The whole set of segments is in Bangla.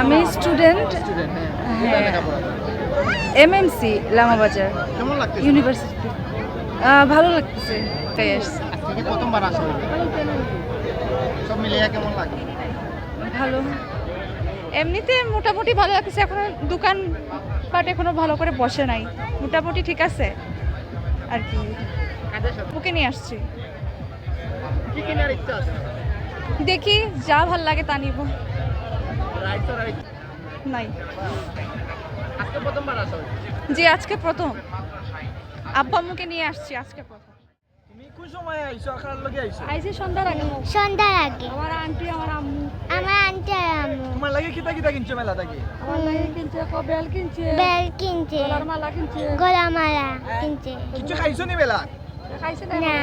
আমি স্টুডেন্ট হ্যাঁ। হ্যাঁ। করেন? এমএমসি লামাবাজার। ইউনিভার্সিটি ভালো লাগতেছে তাই আসছি। প্রথমবার আসা। সব মিলিয়ে কেমন লাগে ভালো। এমনিতে মোটামুটি ভালো লাগছে এখনও দোকান পাট এখনও ভালো করে বসে নাই। মোটামুটি ঠিক আছে আর কি। বুকে নিয়ে আসছি। দেখি যা ভালো লাগে তা নিব। নাই। আজকে প্রথমবার আসা? আজকে প্রথম। আব্বা আম্মুকে নিয়ে আসছি আজকে প্রথম। তুমি কোন সময় আইছো? আখার লগে আইছো? আইসি সন্ধ্যার আগে সন্ধ্যার আগে। আমার আন্টি আমার আম্মু। আমার আন্টি আর আম্মু। তোমার লাগে কিতা কিতা কিনছো মেলা থেকে? আমার লাগে কিনছে কবেল কিনছে। বেল কিনছে। গলার মালা কিনছে। গোলামালা কিনছে। কিছু খাইছো নি মেলা? খাইছে না। না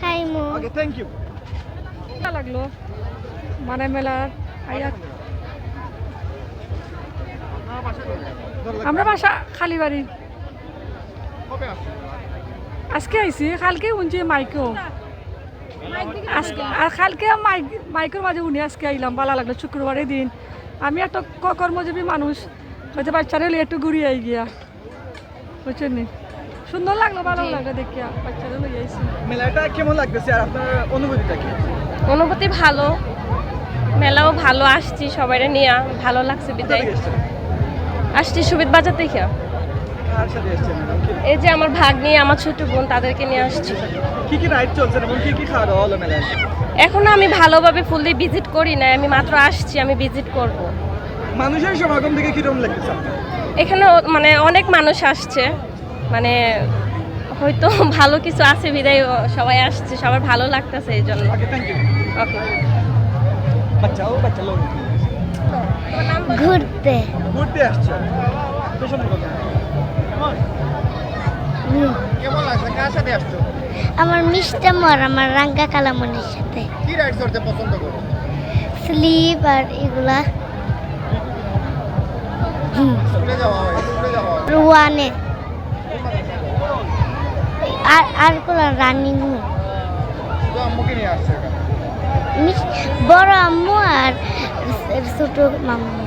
খাইমু। ওকে থ্যাংক ইউ লাগল? মানে মেলার আইয়া আমরা বাসা খালি বাড়ি। আজকে আইছি কালকে উনছি মাইকেও আজকে আর কালকে মাইক মাইকের মাঝে উনি আজকে আইলাম ভালো লাগল শুক্রবারের দিন। আমি একটা ক- কর্মজীবী মানুষ হয়তো বাচ্চারা হলে একটু ঘুরিয়ে আই গিয়া। বুঝছেন নি? সুন্দর লাগল ভালো লাগল দেখিয়া বাচ্চারা লই আইছি। মেলাটা কেমন লাগতেছে আর আপনার অনুভূতিটা কি? অনুভূতি ভালো। মেলাও ভালো আসছি সবাই নিয়ে ভালো লাগছে বিদায়? আসছি সুবিধ বাজার থেকে এই যে আমার ভাগ নিয়ে আমার ছোট বোন তাদেরকে নিয়ে আসছি। কি কি রাইড চলছে এবং কি কি খাওয়া দাওয়া হলো মেলায়? এখনও আমি ভালোভাবে ফুললি ভিজিট করি না আমি মাত্র আসছি আমি ভিজিট করব। মানুষের সমাগম থেকে কীরকম লাগতেছে আপনার? এখানে মানে অনেক মানুষ আসছে মানে হয়তো ভালো কিছু আছে বিদায় সবাই আসছে সবার ভালো লাগতেছে এই জন্য। ওকে থ্যাংক ইউ ওকে বাচ্চা ও বাচ্চা লোক। ঘুরতে। ঘুরতে আসছে। পেছনে কেমন। লাগছে? কার সাথে আসছো? আমার মিষ্টি মর আমার রাঙ্গা কালামনির সাথে। কি রাইড করতে পছন্দ করো? স্লিপ আর এগুলা। রুয়ানে। আর আরগুলো রানিং বড় আম্মু আর ছোট মাম্মু